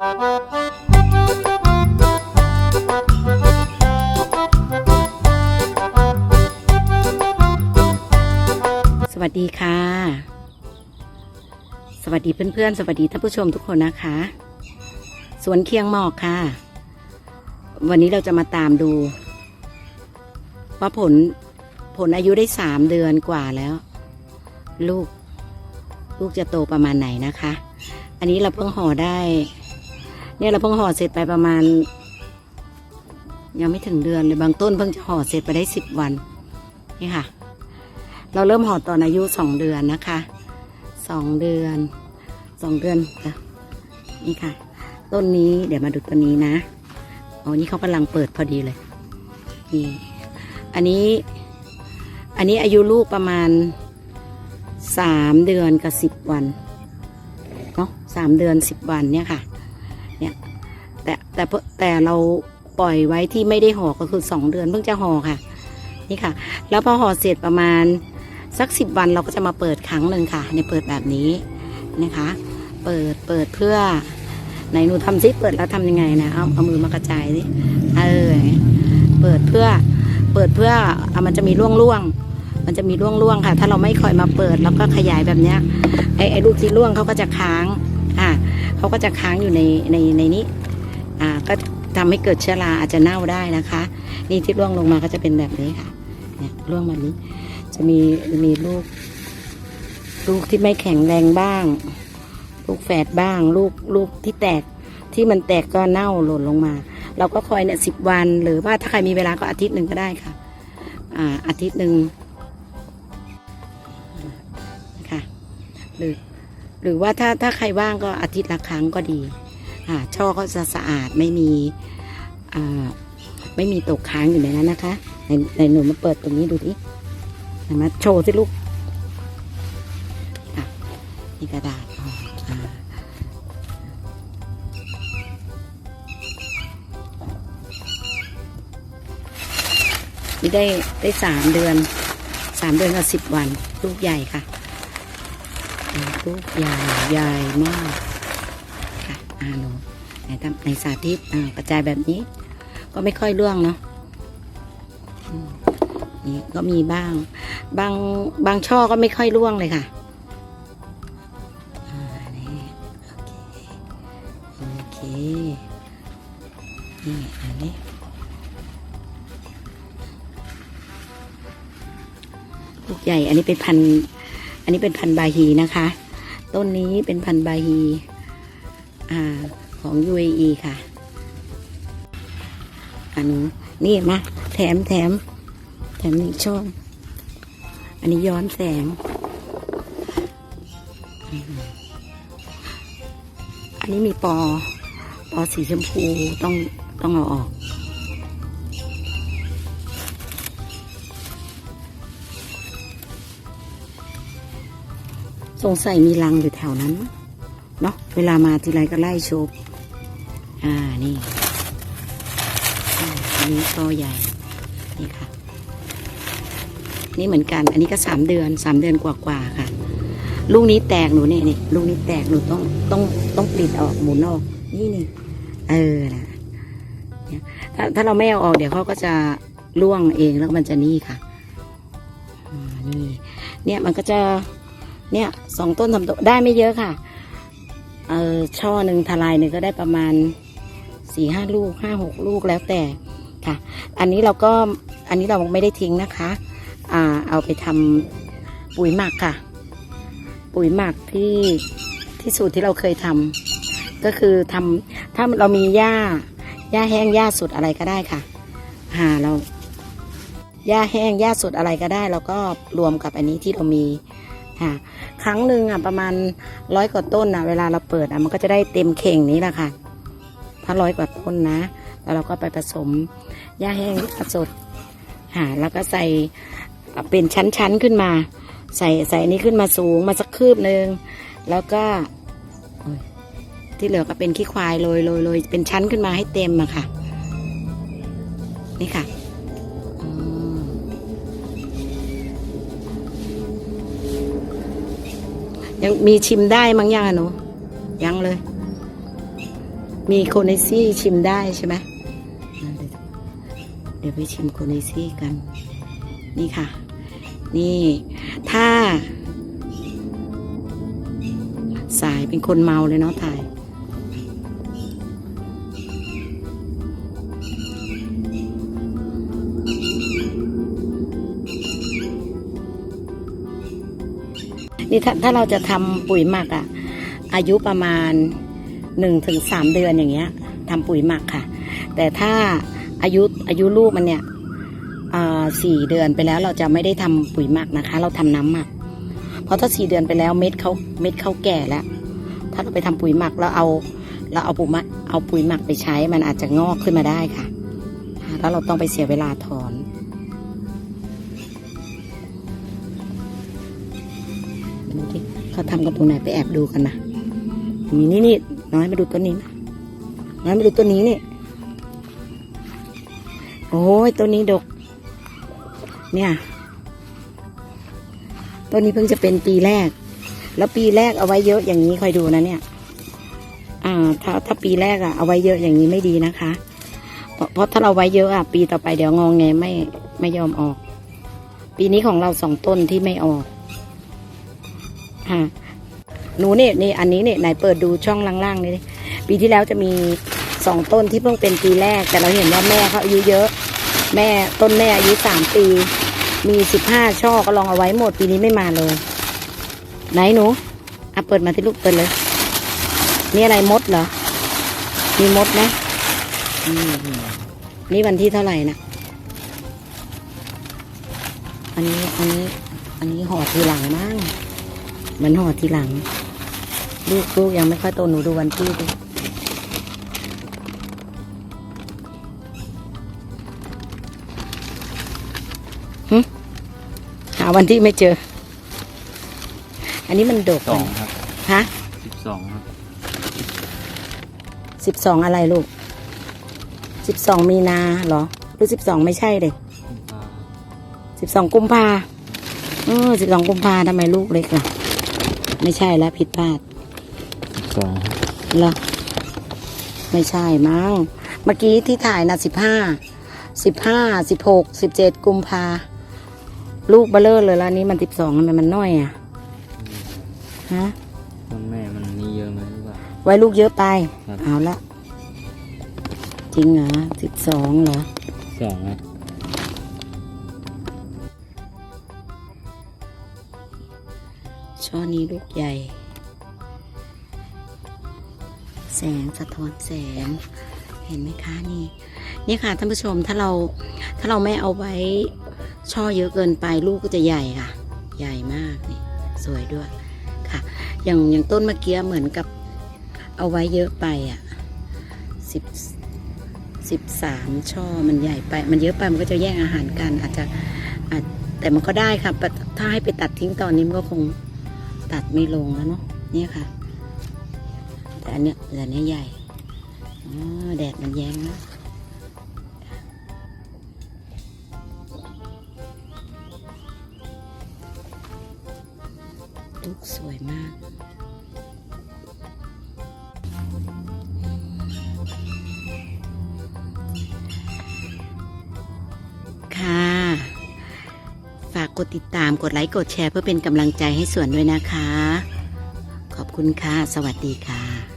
สวัสดีค่ะ สวัสดีเพื่อนๆ สวัสดีท่านผู้ชมทุกคนนะคะ สวนเคียงหมอกค่ะ วันนี้เราจะมาตามดู ว่าผลผลอายุได้สามเดือนกว่าแล้ว ลูก ลูกจะโตประมาณไหนนะคะ อันนี้เราเพิ่งห่อได้ เนี่ยเราเพิ่งห่อเสร็จไปประมาณ ยังไม่ถึงเดือนเลยบางต้นเพิ่งจะห่อเสร็จไปได้สิบวันนี่ค่ะ เราเริ่มห่อตอนอายุสองเดือนนะคะสองเดือนสองเดือนค่ะนี่ค่ะ ต้นนี้เดี๋ยวมาดูต้นนี้นะโอ๋อนี่เขากำลังเปิดพอดีเลยนี่อันนี้อันนี้อายุลูกประมาณสามเดือนกับสิบวันเนาะสามเดือนสิบวันเนี่ยค่ะ เนี่ย แต่แต่เพิ่งแต่เราปล่อยไว้ที่ไม่ได้ห่อก็คือสองเดือนเพิ่งจะห่อค่ะ นี่ค่ะ แล้วพอห่อเสร็จประมาณสักสิบวันเราก็จะมาเปิดครั้งหนึ่งค่ะในเปิดแบบนี้นะคะ เปิดเปิดเพื่อไหนหนูทำซิเปิดแล้วทำยังไงนะเอาเอามือมากระจายสิเอออย่างเปิดเพื่อเปิดเพื่อเอามันจะมีร่วงร่วงมันจะมีร่วงร่วงค่ะ ถ้าเราไม่คอยมาเปิดแล้วก็ขยายแบบเนี้ยไอ้ไอ้ลูกที่ร่วงเขาก็จะค้างอ่า เขาก็จะค้างอยู่ในในในนี้อ่าก็ทำให้เกิดเชื้อราอาจจะเน่าได้นะคะ นี่ที่ร่วงลงมาก็จะเป็นแบบนี้ค่ะเนี่ยร่วงแบบนี้ จะมีมีลูก ลูกที่ไม่แข็งแรงบ้าง ลูกแฝดบ้าง ลูกลูกที่แตกที่มันแตกก็เน่าหล่นลงมา เราก็คอยเนี่ยสิบวัน หรือว่าถ้าใครมีเวลาก็อาทิตย์หนึ่งก็ได้ค่ะ อ่าอาทิตย์หนึ่งค่ะหรือ หรือว่าถ้าถ้าใครว่างก็อาทิตย์ละครั้งก็ดีอ่าช่อก็จะสะอาดไม่มีไม่มีตกค้างอยู่ในนั้นนะคะในในหนูมาเปิดตรงนี้ดูดิมาโชว์สิลูกอะนี่กระดาษนี่ได้ได้สามเดือนสามเดือนกับสิบวัน ลูกใหญ่ค่ะ ลูกใหญ่ใหญ่มากค่ะอ่าหนูไหนทำในสาธิตอ่ากระจายแบบนี้ ก็ไม่ค่อยร่วงเนาะนี่ก็มีบ้าง บางบางช่อก็ไม่ค่อยร่วงเลยค่ะอ่านี่โอเคนี่อันนี้ลูกใหญ่ อันนี้เป็นพัน อันนี้เป็นพันบาฮีนะคะ ต้นนี้เป็นพันธุ์บาฮีอ่าของ UAE ค่ะ อันนี้นี่มาแถมแถมแถมอีกช่อง อันนี้ย้อนแสง อันนี้มีปอ ปอสีชมพูต้องต้องเอาออก สงสัยมีรังอยู่แถวนั้นมะเนาะเวลามาทีไรก็ไล่ชมอ่านี่อันนี้ก็ใหญ่ นี่ค่ะ นี่เหมือนกัน อันนี้ก็สามเดือนสามเดือนกว่าๆค่ะ ลูกนี้แตกหนูเนี่ยนี่ลูกนี้แตกหนูต้องต้องต้องปลิดออกหมุนออก นี่นี่เออนะถ้าถ้าเราไม่เอาออกเดี๋ยวเขาก็จะร่วงเองแล้วมันจะนี่ค่ะอ่านี่เนี่ยมันก็จะ เนี่ยสองต้นทำตัวได้ไม่เยอะค่ะเออช่อหนึ่งทลายหนึ่งก็ได้ประมาณสี่ห้าลูกห้าหกลูกแล้วแต่ค่ะ อันนี้เราก็อันนี้เราไม่ได้ทิ้งนะคะอ่าเอาไปทำปุ๋ยหมักค่ะ ปุ๋ยหมักที่ที่สูตรที่เราเคยทำก็คือทำถ้าเรามีหญ้าหญ้าแห้งหญ้าสดอะไรก็ได้ค่ะหาเราหญ้าแห้งหญ้าสดอะไรก็ได้ แล้วก็รวมกับอันนี้ที่เรามี ค่ะ ครั้งหนึ่งอะประมาณร้อยกว่าต้นอะเวลาเราเปิดอะมันก็จะได้เต็มเข่งนี้แหละค่ะ ถ้าร้อยกว่าต้นนะ แล้วเราก็ไปผสมหญ้าแห้งผสดหาแล้วก็ใส่เป็นชั้นๆขึ้นมา ใส่ใส่นี้ขึ้นมาสูงมาสักคืบหนึ่งแล้วก็ที่เหลือก็เป็นขี้ควายโรยโรยโรยเป็นชั้นขึ้นมาให้เต็มอะค่ะ นี่ค่ะ ยังมีชิมได้มั้งยังอะหนูยังเลย มีโคเนซี่ชิมได้ใช่ไหมเลยเดี๋ยวไปชิมโคเนซี่กัน นี่ค่ะ นี่ถ้า สายเป็นคนเมาเลยเนาะถ่าย นี่ถ้าถ้าเราจะทำปุ๋ยหมักอะอายุประมาณหนึ่งถึงสามเดือนอย่างเงี้ยทำปุ๋ยหมักค่ะ แต่ถ้าอายุอายุลูกมันเนี่ยอ่าสี่เดือนไปแล้วเราจะไม่ได้ทำปุ๋ยหมักนะคะ เราทำน้ำหมัก เพราะถ้าสี่เดือนไปแล้วเม็ดเขาเม็ดเขาแก่แล้ว ถ้าเราไปทำปุ๋ยหมักแล้วเอาเราเอาปุ๋ยหมักเอาปุ๋ยหมักไปใช้มันอาจจะงอกขึ้นมาได้ค่ะ แล้วเราต้องไปเสียเวลาถอน ดูที่เขาทำกันตรงไหนไปแอบดูกันนะมีนี่นี่น้อยมาดูต้นนี้นะน้อยมาดูต้นนี้นี่โอ้ยต้นนี้ดก เนี่ยต้นนี้เพิ่งจะเป็นปีแรก แล้วปีแรกเอาไว้เยอะอย่างนี้คอยดูนะเนี่ย อ่า ถ้าถ้าปีแรกอะเอาไว้เยอะอย่างนี้ไม่ดีนะคะ เพราะเพราะถ้าเราไว้เยอะอะปีต่อไปเดี๋ยวงองแงไม่ไม่ยอมออก ปีนี้ของเราสองต้นที่ไม่ออก ค่ะหนูเนี่ยนี่อันนี้เนี่ยไหนเปิดดูช่องล่างๆนี่ดิปีที่แล้วจะมีสองต้นที่เพิ่งเป็นปีแรก แต่เราเห็นว่าแม่เขาอายุเยอะ แม่ต้นแม่อายุสามปี มีสิบห้าช่อก็ลองเอาไว้หมดปีนี้ไม่มาเลย ไหนหนูอะเปิดมาที่ลูกเปิดเลยนี่อะไรมดเหรอ มีมดไหมอืมนี่วันที่เท่าไหร่นะอันนี้อันนี้ อันนี้ห่อทีหลังมั้ง มันห่อทีหลัง ลูกลูกยังไม่ค่อยโตหนูดูวันที่ดิหึหาวันที่ไม่เจอ อันนี้มันดกสองครับฮะสิบสองครับสิบสองอะไรลูกสิบสองมีนาเหรอ หรือสิบสองไม่ใช่เลยสิบสองกุมภาเออสิบสองกุมภาทำไมลูกเล็กล่ะ ไม่ใช่แล้วผิดพลาดสิบสองเหรอไม่ใช่มั้งเมื่อกี้ที่ถ่ายนะสิบห้าสิบห้าสิบหกสิบเจ็ดกุมภาลูกเบลเลอร์เลยแล้วอันนี้มันสิบสองทำไมมันน้อยอะฮะต้นแม่มันนี่เยอะไหมหรือเปล่าไว้ลูกเยอะไป ครับเอาละจริงเหรอสิบสองเหรอ สองครับ ช่อนี้ลูกใหญ่ แสงสะท้อนแสง เห็นไหมคะนี่ นี่ค่ะท่านผู้ชมถ้าเราถ้าเราไม่เอาไว้ช่อเยอะเกินไปลูกก็จะใหญ่ค่ะ ใหญ่มากนี่สวยด้วยค่ะ อย่างอย่างต้นเมื่อกี้เหมือนกับเอาไว้เยอะไปอะสิบสิบสามช่อมันใหญ่ไป มันเยอะไปมันก็จะแย่งอาหารกันอาจจะแต่มันก็ได้ค่ะแต่ถ้าให้ไปตัดทิ้งตอนนี้มันก็คง ตัดไม่ลงแล้วเนาะเนี่ยค่ะ แต่อันเนี้ยแต่อันเนี้ยใหญ่แดดมันแย้งนะลูกสวยมาก กดติดตามกดไลค์กดแชร์เพื่อเป็นกำลังใจให้ส่วนด้วยนะคะ ขอบคุณค่ะ สวัสดีค่ะ